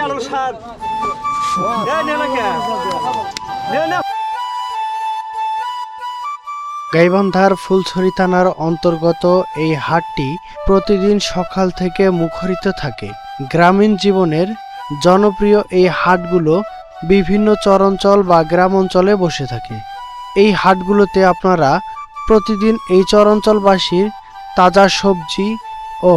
কারণ সার গাইবান্ধার ফুলছড়ি থানার অন্তর্গত এই হাটটি প্রতিদিন সকাল থেকে মুখরিত থাকে। গ্রামীণ জীবনের জনপ্রিয় এই হাটগুলো বিভিন্ন চরাঞ্চল বা গ্রাম অঞ্চলে বসে থাকে। এই হাটগুলোতে আপনারা প্রতিদিন এই চরাঞ্চলবাসীর তাজা সবজি ও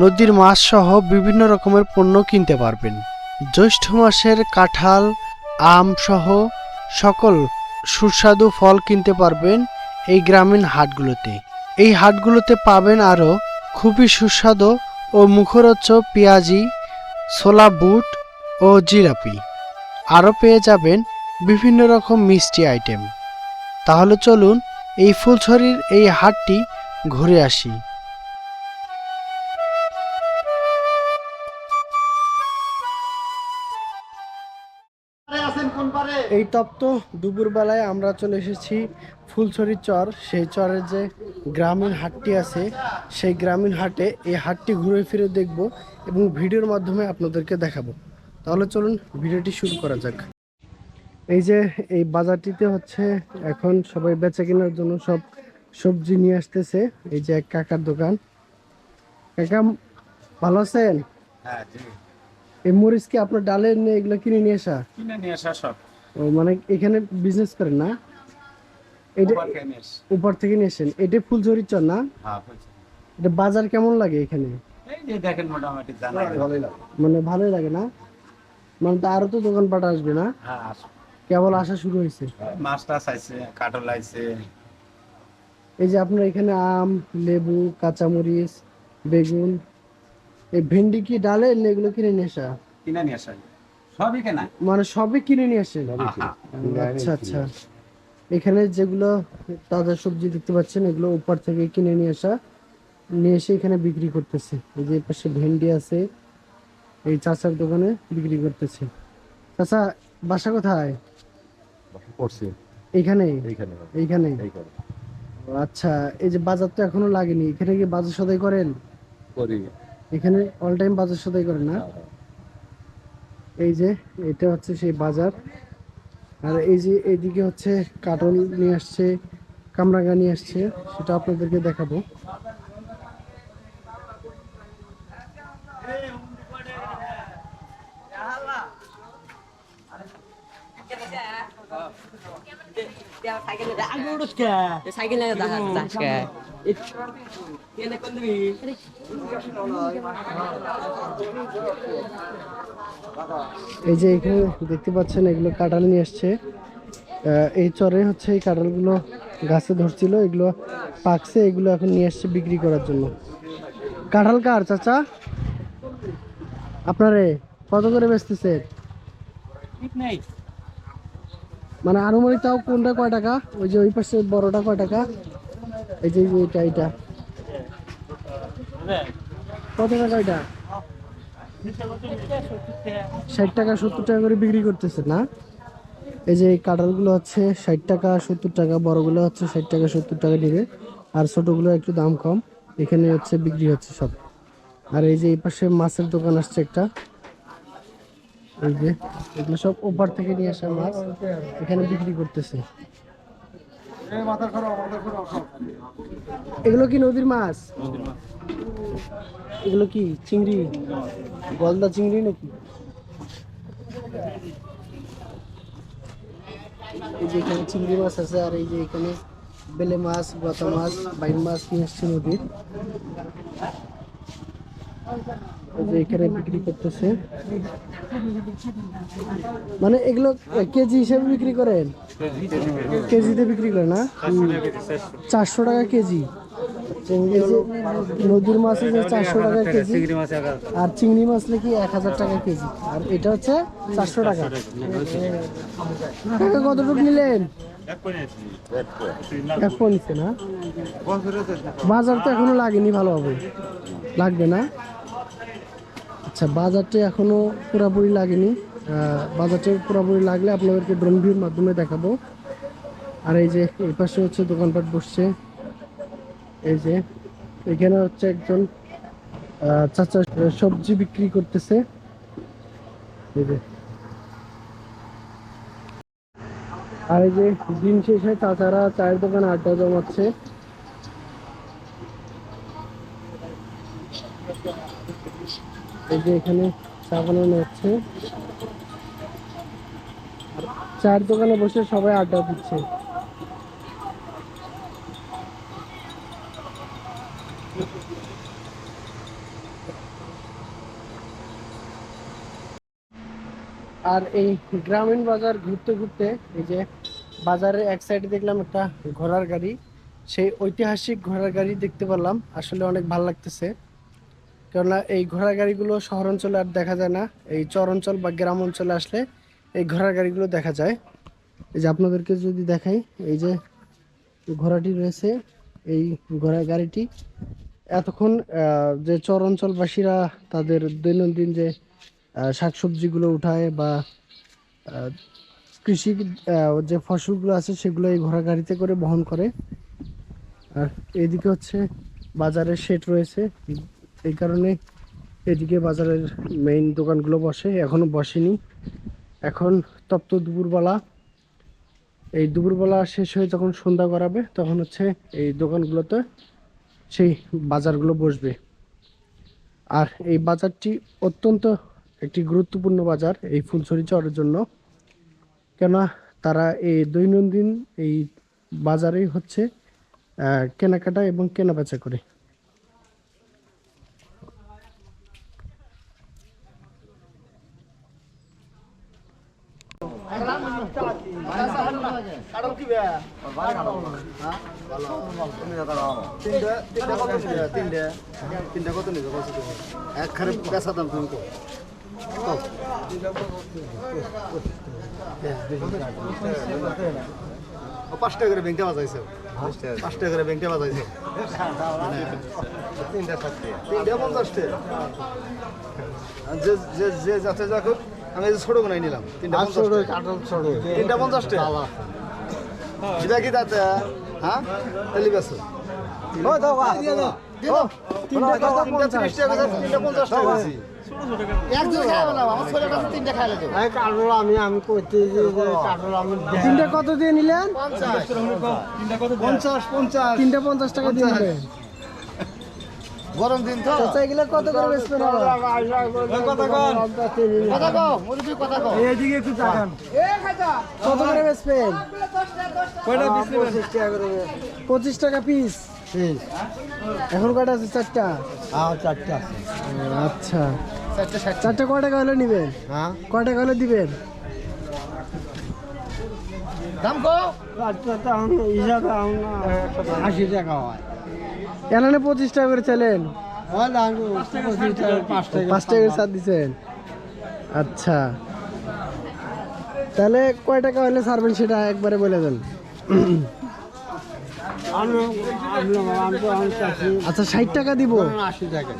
নদীর মাছ সহ বিভিন্ন রকমের পণ্য কিনতে পারবেন। জ্যৈষ্ঠ মাসের কাঁঠাল, আম সহ সকল সুস্বাদু ফল কিনতে পারবেন এই গ্রামীণ হাটগুলোতে। এই হাটগুলোতে পাবেন আরও খুবই সুস্বাদু ও মুখরোচ্চ পেঁয়াজি, ছোলা বুট ও জিলাপি। আরও পেয়ে যাবেন বিভিন্ন রকম মিষ্টি আইটেম। তাহলে চলুন এই ফুলছড়ির এই হাটটি ঘুরে আসি। এই তপ্ত দুপুরবেলায় আমরা চলে এসেছি ফুলছড়ি চর। সেই চরের যে গ্রামীণ হাটটি আছে সেই গ্রামীণ হাটে এই হাটটি ঘুরে ফিরে দেখব এবং ভিডিওর মাধ্যমে আপনাদেরকে দেখাবো। তাহলে চলুন ভিডিওটি শুরু করা যাক। এই যে এই বাজারটিতে হচ্ছে এখন সবাই বেচা কেনার জন্য সব সবজি নিয়ে আসতেছে। এই যে এক কাকার দোকান। কাকা ভালো আছেন? হ্যাঁ এই মরিচ কি আপনার ডালের নিয়ে এগুলো কিনে নিয়ে আসা? কিনে নিয়ে আসা সব। ও মানে এখানে বিজনেস করেন না? এটা উপর থেকে নিয়ে আসেন। এটা ফুলঝুরি চর না? হ্যাঁ এটা বাজার কেমন লাগে এখানে? এই দেখেন মোটামুটি মানে ভালোই লাগে না? মানে তো আরও তো দোকানপাট আসবে না? হ্যাঁ কেবল আসা শুরু হয়েছে। মাছ টাছ আইছে কাটল আইছে এই যে আপনার এখানে আম লেবু কাঁচামরিচ বেগুন এই ভেন্ডি কি ডালে এগুলো কিনে নিয়ে আসা? কিনে নিয়ে আসা। সবই কেনা। মানে সবই কিনে নিয়ে আসেন হ্যাঁ, আচ্ছা। আচ্ছা এখানে যেগুলো তাজা সবজি দেখতে পাচ্ছেন এগুলো উপর থেকে কিনে নিয়ে আসা নিয়ে এসে এখানে বিক্রি করতেছে। এই যে পাশে ভেন্ডি আছে এই চাচার দোকানে বিক্রি করতেছে। চাচা বাসা কোথায়? করছি। এইখানে এইখানে এইখানে আচ্ছা এই যে বাজার তো এখনও লাগেনি এখানে কি বাজার সদাই করেন? করি। এখানে অল টাইম বাজার সদাই করেন না? এই যে এটা হচ্ছে সেই বাজার। আর এই যে এইদিকে হচ্ছে কাটল নিয়ে আসছে কামরাঙ্গা নিয়ে আসছে সেটা আপনাদেরকে দেখাবো। সাইকেল যাচ্ছে এই যে এখানে দেখতে পাচ্ছেন এগুলো কাঁঠাল নিয়ে আসছে। এই চরে হচ্ছে এই কাঁঠালগুলো গাছে ধরছিল এগুলো পাকছে এগুলো এখন নিয়ে আসছে বিক্রি করার জন্য। কাঁঠাল কার চাচা? আপনারে কত করে বেচতেছে? মানে আনুমানিক তাও কোনটা কয় টাকা? ওই যে ওই পাশে বড়টা কয় টাকা? এই যে এটা এটা। কত টাকা এটা? ষাট টাকা সত্তর টাকা করে বিক্রি করতেছে, না? এই যে কাঁঠালগুলো হচ্ছে ষাট টাকা সত্তর টাকা, বড়গুলো হচ্ছে ষাট টাকা সত্তর টাকা নেবে, আর ছোটগুলো একটু দাম কম। এখানে হচ্ছে বিক্রি হচ্ছে সব। আর এই যে এই পাশে মাছের দোকান আসছে একটা। এই যে এগুলো সব ওপার থেকে নিয়ে আসা মাছ, এখানে বিক্রি করতেছে। এগুলো কি নদীর মাছ? এগুলো কি চিংড়ি? গলদা চিংড়ি নাকি? এই যে এখানে চিংড়ি মাছ আছে, আর এই যে এখানে বেলে মাছ গতা মাছ, বাইন মাছ নিয়ে আসছে নদীর। যে এখানে বিক্রি করতেছে। মানে এগুলো কেজি হিসেবে বিক্রি করেন? কেজিতে বিক্রি করেন না? চারশো টাকা কেজি। নদীর মাছ হচ্ছে চারশো টাকা কেজি, আর চিংড়ি মাছ নাকি এক হাজার টাকা কেজি? আর এটা হচ্ছে চারশো টাকা। টাকা কতটুকু নিলেন? এক পো নিচ্ছে না? বাজার তো এখনও লাগেনি ভালোভাবে লাগবে না? আচ্ছা বাজারটা এখনও পুরোপুরি লাগেনি। বাজারটা পুরোপুরি লাগলে আপনাদেরকে ড্রোন ভিউর মাধ্যমে দেখাবো। আর এই যে, এই পাশে হচ্ছে দোকানপাট বসছে। এই যে, এখানে হচ্ছে একজন চাচা সবজি বিক্রি করতেছে। এই যে। আর এই যে, দিন শেষে চাচারা চায়ের দোকানে আড্ডা জমাচ্ছে। এই যে এখানে চা বানানো হচ্ছে। চায়ের দোকানে বসে সবাই আড্ডা দিচ্ছে। আর এই গ্রামীণ বাজার ঘুরতে ঘুরতে এই যে বাজারের এক সাইডে দেখলাম একটা ঘোড়ার গাড়ি। সেই ঐতিহাসিক ঘোড়ার গাড়ি দেখতে পারলাম। আসলে অনেক ভালো লাগতেছে। কেননা এই ঘোড়ার গাড়িগুলো শহর অঞ্চলে আর দেখা যায় না। এই চর অঞ্চল বা গ্রাম অঞ্চলে আসলে এই ঘোড়ার গাড়িগুলো দেখা যায়। এই যে আপনাদেরকে যদি দেখাই, এই যে ঘোড়াটি রয়েছে, এই ঘোড়ার গাড়িটি। এতক্ষণ যে চর অঞ্চলবাসীরা তাদের দৈনন্দিন যে শাকসবজিগুলো উঠায় বা কৃষি যে ফসলগুলো আছে সেগুলো এই ঘোড়া গাড়িতে করে বহন করে। আর এদিকে হচ্ছে বাজারের শেড রয়েছে। এই কারণে এদিকে বাজারের মেইন দোকানগুলো বসে, এখনও বসেনি। এখন তপ্ত দুপুরবেলা। এই দুপুরবেলা শেষ হয়ে যখন সন্ধ্যা করাবে তখন হচ্ছে এই দোকানগুলোতে সেই বাজারগুলো বসবে। আর এই বাজারটি অত্যন্ত একটি গুরুত্বপূর্ণ বাজার এই ফুলছড়ি চরের জন্য। কেননা তারা এই দৈনন্দিন এই বাজারেই হচ্ছে কেনাকাটা এবং কেনাবেচা করে। তিনটা কত নিবে নিবে কত তুমি দাম পাঁচ টাকা করে ব্যাংকটা বাজাইছে। পাঁচ টাকা করে ব্যাংকটা বাজাইছে। তিনটা তিনটা পঞ্চাশ যে যে যে যাতে আমি যে ছোট বানাই নিলাম। তিনটা পঞ্চাশ টাকা। তিনটা পঞ্চাশ টাকা এটা কি তাতে হ্যাঁ তেলি তিনটা তিরিশ টাকা করে, তিনটা পঞ্চাশ টাকা। একজন খাই পেলাম, আমার ছেলের কাছে তিনটা। তিনটা কত দিয়ে নিলেন পঞ্চাশ। পঞ্চাশ তিনটা পঞ্চাশ টাকা দিয়ে নিলেন গরম দিন তো। এগুলো কত করে বেচবেন? কথা কও কথা কও। কত করে বেচবেন? পঁচিশ টাকা পিস এখন কয়টা আছে? চারটা? আচ্ছা। চারটা কয় টাকা হলে নিবেন? কয় টাকা হলে দিবেন? দাম কও? আশি টাকা হয়। এখানে পঁচিশ টাকা করে চাইলেন পাঁচ টাকা করে ছাড় দিচ্ছেন আচ্ছা। তাহলে কয় টাকা হলে ছাড়বেন সেটা একবারে বলে দেন। আচ্ছা ষাট টাকা দিব।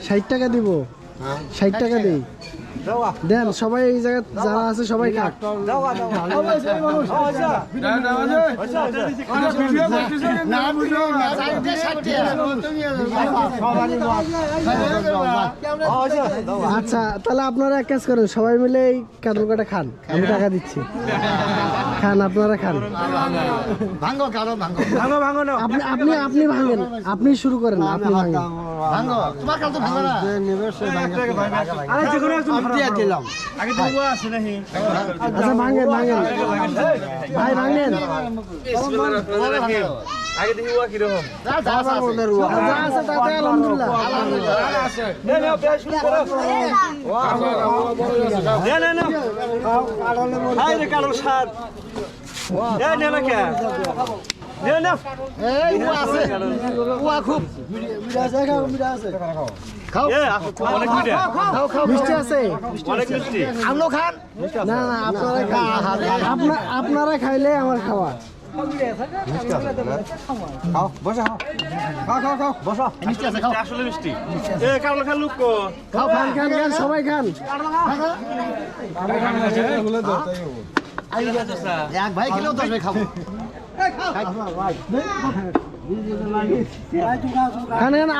ষাট টাকা দিব। ষাট টাকা দিই। দেন সবাই এই জায়গায় যারা আছে সবাই খাক আচ্ছা তাহলে আপনারা এক কাজ করেন সবাই মিলে এই কাটা খান আমি টাকা দিচ্ছি খান আপনারা খান ভাঙ্গো কারও ভাঙ্গো আপনি আপনি আপনি ভাঙেন আপনি শুরু করেন আপনি ভাঙেন ভাঙ্গো তোমার কাছে ভাঙ্গো না আচ্ছা ভাঙেন ভাঙেন ভাই ভাঙেন যা আছে তাতে আলহামদুলিল্লাহ ও আছে ও খুব মিষ্টি আছে আমলো খান না না আপনারা খান আপনা- আপনারা খাইলে আমার খাওয়া। মিষ্টি আছে খাও। খাও খান খান খান সবাই খান। এক ভাই খেলেও দশ ভাই খাব। খান খান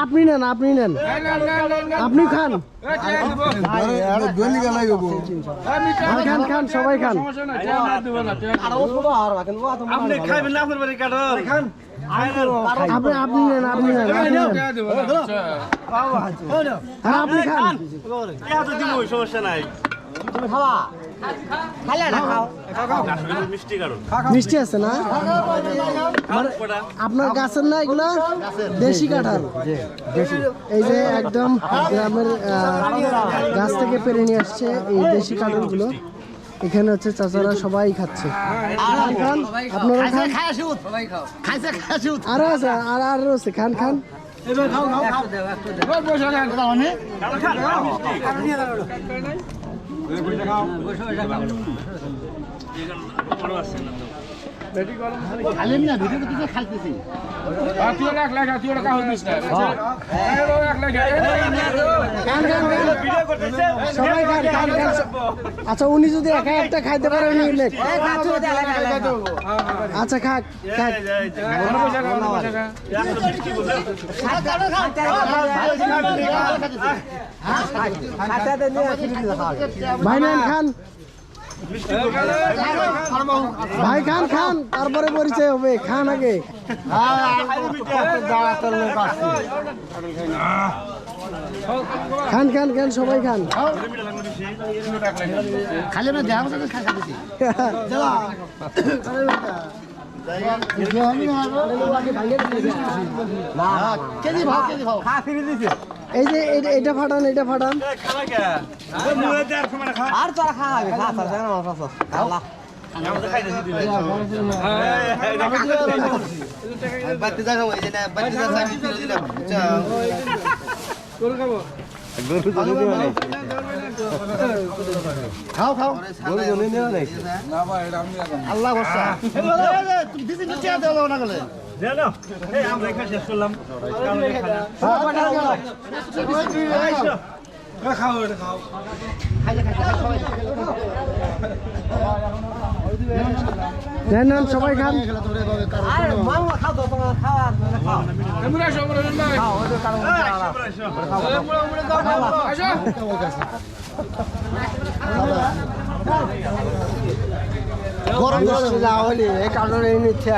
আপনি নেন আপনি নেন। আপনি খান। খান খান খান সবাই খান। আপনি খাইবেন না আপনার বাড়ি কাটল খান। আপনি আপনি নেন আপনি নেন আপনি হ্যাঁ আপনি খান। সমস্যা নাই। মিষ্টি কারণ মিষ্টি আছে না? আপনার গাছের না এগুলা? দেশি কাঁঠাল? এই যে একদম গ্রামের আহ, গাছ থেকে পেরে নিয়ে আসছে এই দেশি কাঁঠালগুলো। এখানে হচ্ছে চাচারা সবাই খাচ্ছে। খান খান আপনারা খান। আরও আছে আর আরও আছে খান খান। খান বসে বসে খাও। খান খান সবাই খান খান খান আচ্ছা উনি যদি একা একটা খাইতে নিলে আচ্ছা খাক খাক। খান। ভাই খান খান তারপরে পরিচয় হবে খান আগে। খান খান খান সবাই খান। খালি না খাই এই যে এটা- এটা ফাটান এটা ফাটান। আর তোরা খাওয়াবি খা মাছ আছে আল্লাহ বাড়তে দেখাবো এই যে না বাড়তে দেখা আমি তুলে দিলাম খাও খাও। নেন সবাই খান। খাওয়া তো কারণ গরম। যা হলি এই কারণে এই নিচ্ছে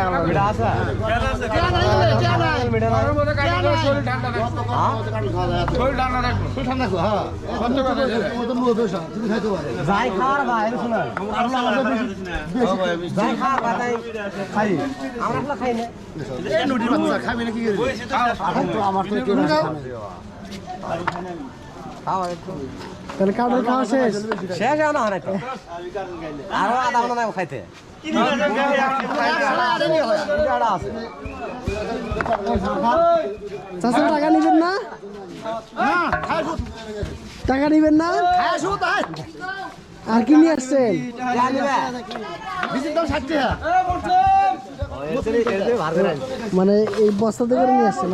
যাই খাওয়ার ভাই শোনা। যাই খাওয়ার ভাই খাই। আমরা খাই না। খাবি না কি করবি? খাওয়া একটু। তাহলে খাওয়া শেষ শেষ হয় না হয় তো আরও আধা ঘণ্টা নাই খাইতে টাকা নিবেন না টাকা নিবেন না আর কি নিয়ে আসছেন মানে এই বস্তাতে করে নিয়ে আসছে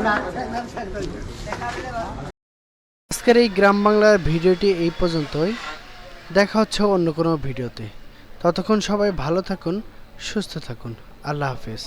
না আজকের এই গ্রাম বাংলার ভিডিওটি এই পর্যন্তই দেখা হচ্ছে অন্য কোনো ভিডিওতে ততক্ষণ সবাই ভালো থাকুন সুস্থ থাকুন আল্লাহ হাফেজ